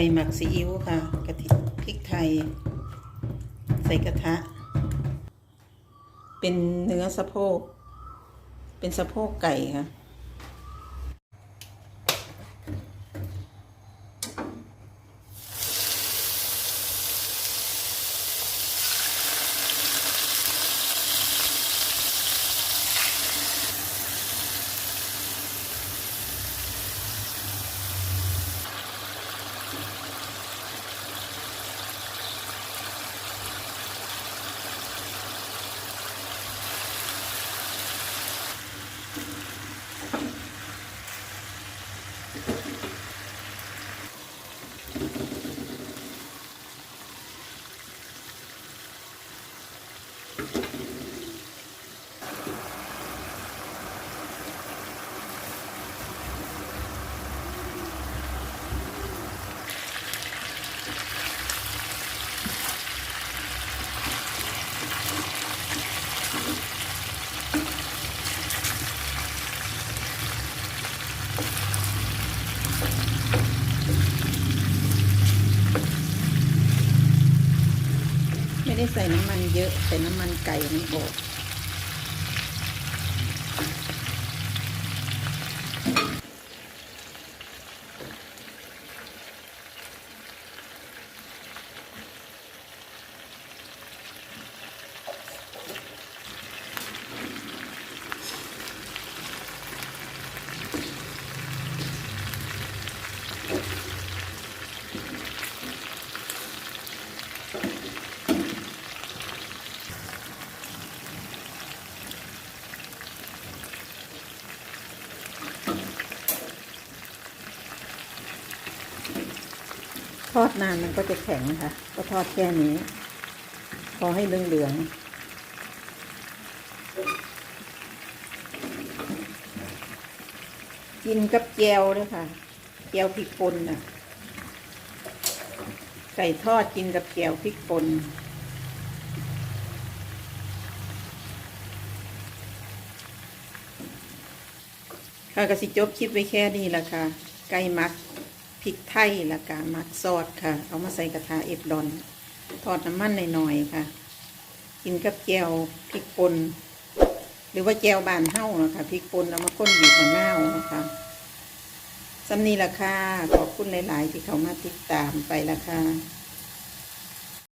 ก่หมักซีอิ๊วค่ะกะทิพริกไทย ใส่กระทะ เป็นเนื้อสะโพก เป็นสะโพกไก่ค่ะ ได้ใส่น้ำมันเยอะ ใส่น้ำมันไก่มันออก อดนานมันก็จะแข็งนะคะ ก็ทอดแค่นี้ พอให้เหลืองๆกินกับแจวด้วยค่ะแจวพริกป่นน่ะไก่ทอดกินกับแจวพริกป่นค่ะก็สิจบคลิปไว้แค่นี้ละค่ะ ไก่มัก พริกไทยและกาหมักซอสค่ะ เอามาใส่กระทะเอฟดอน ทอดน้ำมันหน่อยๆค่ะ กินกับแจวพริกป่นหรือว่าแจวบานเห่านะคะพริกป่นเอามาก้นบีบมะนาวนะคะสำนีราคาขอบคุณหลาย ๆ ที่เขามาติดตามไปละค่ะ